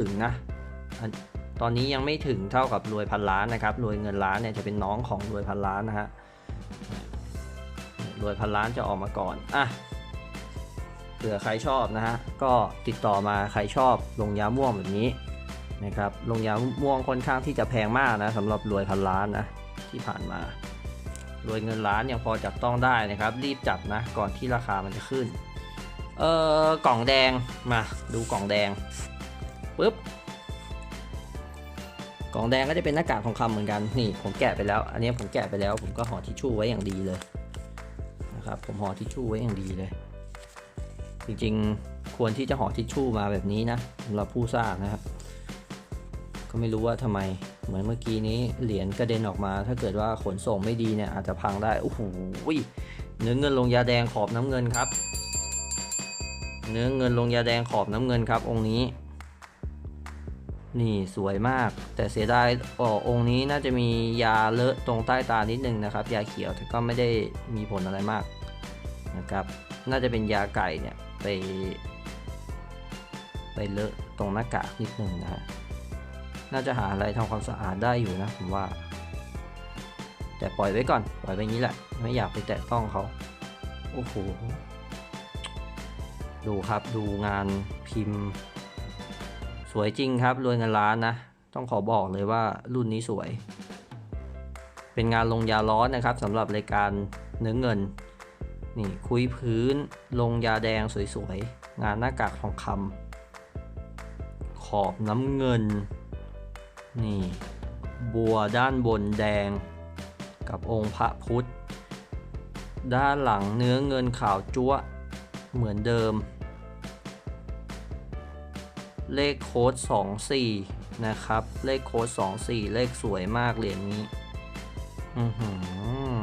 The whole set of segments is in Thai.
ถึงนะตอนนี้ยังไม่ถึงเท่ากับรวยพันล้านนะครับรวยเงินล้านเนี่ยจะเป็นน้องของรวยพันล้านนะฮะรวยพันล้านจะออกมาก่อนอะเผื่อใครชอบนะฮะก็ติดต่อมาใครชอบลงยาม่วงแบบนี้นะครับลงยาม่วงค่อนข้างที่จะแพงมากนะสำหรับรวยพันล้านนะที่ผ่านมารวยเงินล้านยังพอจับต้องได้นะครับรีบจับนะก่อนที่ราคามันจะขึ้นเออกล่องแดงมาดูกล่องแดง ปุ๊บกล่องแดงก็จะเป็นหน้ากากทองคำเหมือนกันนี่ผมแกะไปแล้ว อันนี้ผมแกะไปแล้ว ผมก็ห่อทิชชู่ไว้อย่างดีเลยนะครับผมห่อทิชชู่ไว้อย่างดีเลย จริงๆควรที่จะห่อทิชชู่มาแบบนี้นะสำหรับผู้สร้างนะครับก็ไม่รู้ว่าทำไมเหมือนเมื่อกี้นี้เหรียญกระเด็นออกมา ถ้าเกิดว่าขนส่งไม่ดีเนี่ยอาจจะพังได้โอ้โหเนื้อเงินลงยาแดงขอบน้ำเงินครับ เนื้อเงินลงยาแดงขอบน้ำเงินครับ องค์นี้ นี่สวยมาก แต่เสียดายออองค์นี้น่าจะมียาเลอะตรงใต้ตานิดนึงนะครับ ยาเขียวแต่ก็ไม่ได้มีผลอะไรมากนะครับ น่าจะเป็นยาไก่เนี่ยไป ไปเลอะตรงหน้ากากนิดนึงนะน่าจะหาอะไรทำความสะอาดได้อยู่นะผมว่า แต่ปล่อยไว้ก่อน ปล่อยไว้อย่างนี้แหละ ไม่อยากไปแตะต้องเขาโอ้โหดูครับดูงานพิมพ์ สวยจริงครับรวยเงินล้านนะ ต้องขอบอกเลยว่ารุ่นนี้สวย เป็นงานลงยาร้อนนะครับสำหรับรายการเนื้อเงิน นี่คุยพื้นลงยาแดงสวยๆ งานหน้ากากทองคำขอบน้ำเงิน นี่ บัวด้านบนแดง กับองค์พระพุทธ ด้านหลังเนื้อเงินขาวจั๊วเหมือนเดิม เลขโค้ด 24 นะครับ เลขโค้ด 24 เลขสวยมากเหรียญนี้ อือหือ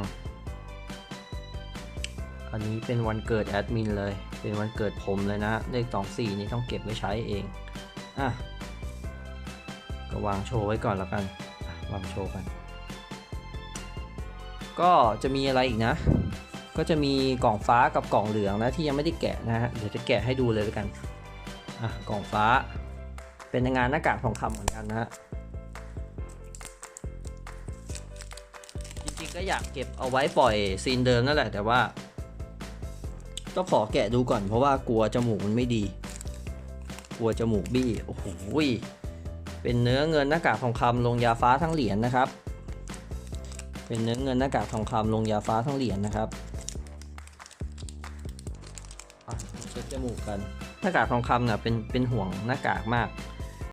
อันนี้เป็นวันเกิดแอดมินเลย เป็นวันเกิดผมเลยนะ เลข 24 นี้ต้องเก็บไว้ใช้เอง อะ ก็วางโชว์ไว้ก่อนแล้วกัน วางโชว์กัน ก็จะมีอะไรอีกนะก็จะมีกล่องฟ้ากับกล่องเหลืองนะที่ยังไม่ได้แกะนะฮะ เดี๋ยวจะแกะให้ดูเลยแล้วกัน อะกล่องฟ้า เป็นงานหน้ากากทองคำเหมือนกันนะฮะจริงๆก็อยากเก็บเอาไว้ปล่อยซีนเดิมนั่นแหละ แต่ว่าต้องขอแกะดูก่อนเพราะว่ากลัวจมูกมันไม่ดี กลัวจมูกบี้โอ้โหเป็นเนื้อเงินหน้ากากทองคำลงยาฟ้าทั้งเหรียญนะครับ เป็นเนื้อเงินหน้ากากทองคำลงยาฟ้าทั้งเหรียญนะครับอะเช็ดจมูกกัน หน้ากากทองคำเนี่ยเป็นเป็นห่วงหน้ากากมาก